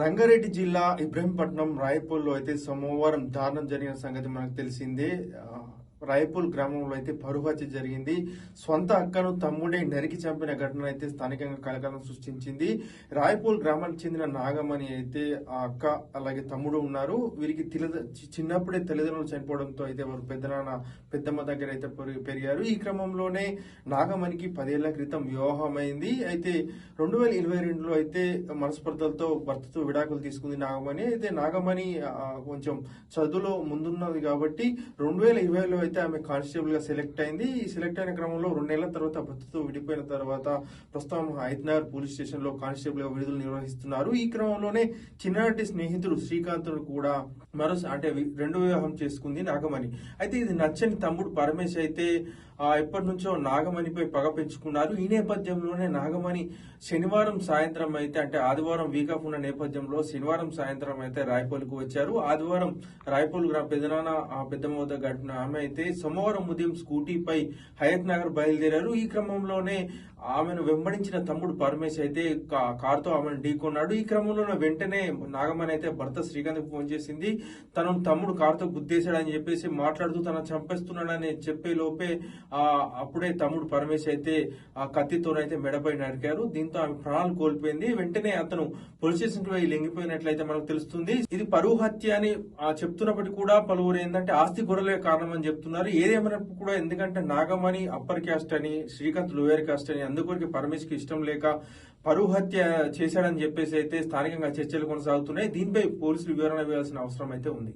రంగారెడ్డి జిల్లా ఇబ్రహీంపట్నం రాయపూర్లో అయితే సోమవారం దారుణం జరిగిన సంగతి మనకు తెలిసిందే. రాయపూల్ గ్రామంలో అయితే పరువు హత్య జరిగింది. సొంత అక్కను తమ్ముడే నరికి చంపిన ఘటన అయితే స్థానికంగా కలకలం సృష్టించింది. రాయపూల్ గ్రామానికి చెందిన నాగమణి అయితే ఆ అక్క అలాగే తమ్ముడు ఉన్నారు. వీరికి చిన్నప్పుడే తల్లిదండ్రులు చనిపోవడంతో అయితే వారు పెద్దనాన్న పెద్దమ్మ దగ్గర అయితే పెరిగారు. ఈ క్రమంలోనే నాగమణికి పదేళ్ళ క్రితం వివాహమైంది. అయితే రెండు వేల ఇరవై రెండులో అయితే మనస్పర్ధలతో భర్తతో విడాకులు తీసుకుంది నాగమణి. అయితే నాగమణి కొంచెం చదువులో ముందున్నది కాబట్టి రెండు వేల ఇరవైలో అయితే ఆమె కానిస్టేబుల్గా సెలెక్ట్ అయింది. ఈ సెలెక్ట్ అయిన క్రమంలో రెండేళ్ళ తర్వాత భర్తతో విడిపోయిన తర్వాత ప్రస్తుతం హైదనగర్ పోలీస్ స్టేషన్లో కానిస్టేబుల్గా విడుదల నిర్వహిస్తున్నారు. ఈ క్రమంలోనే చిన్ననాటి స్నేహితుడు శ్రీకాంతుడు కూడా మరో అంటే రెండు వివాహం చేసుకుంది నాగమణి. అయితే ఇది నచ్చని తమ్ముడు పరమేశ్ అయితే ఆ, ఎప్పటి నుంచో నాగమణిపై పగ పెంచుకున్నారు. ఈ నేపథ్యంలోనే నాగమణి శనివారం సాయంత్రం అయితే అంటే ఆదివారం వీక్ ఆఫ్ ఉన్న నేపథ్యంలో శనివారం సాయంత్రం అయితే రాయపల్లికి వచ్చారు. ఆదివారం రాయపల్లి గ్రామ పెదనాన్న ఆ పెద్దమ్మ వద్ద గడిపిన ఆమె అయితే సోమవారం ఉదయం స్కూటీపై హయత్ నగర్ బయలుదేరారు. ఈ క్రమంలోనే ఆమెను వెంబడించిన తమ్ముడు పరమేశ్ అయితే కారుతో ఆమెను ఢీకొన్నాడు. ఈ క్రమంలో వెంటనే నాగమణి అయితే భర్త శ్రీకాంత్ ఫోన్ చేసింది. తన తమ్ముడు కారుతో గుద్దేశాడని చెప్పేసి మాట్లాడుతూ తన చంపేస్తున్నాడని చెప్పే లోపే ఆ అప్పుడే తమ్ముడు పరమేశ్ అయితే ఆ కత్తితోనైతే మెడపై నరికారు. దీంతో ఆమె ప్రాణాలు కోల్పోయింది. వెంటనే అతను పోలీస్ స్టేషన్కి వెళ్ళి మనకు తెలుస్తుంది. ఇది పరువు హత్య అని ఆ, చెప్తున్నప్పటికీ కూడా పలువురు ఏంటంటే ఆస్తి గొడవలే కారణం అని చెప్తున్నారు. ఏదేమైనప్పుడు కూడా ఎందుకంటే నాగమణి అప్పర్ క్యాస్ట్ అని శ్రీకాంత్ లోయర్ క్యాస్ట్ అని నందుకూరికి పరమేశ్ ఇష్టం లేక పరువు హత్య చేశాడని చెప్పేసి అయితే స్థానికంగా చర్చలు కొనసాగుతున్నాయి. దీనిపై పోలీసులు వివరణ వేయాల్సిన అవసరం అయితే ఉంది.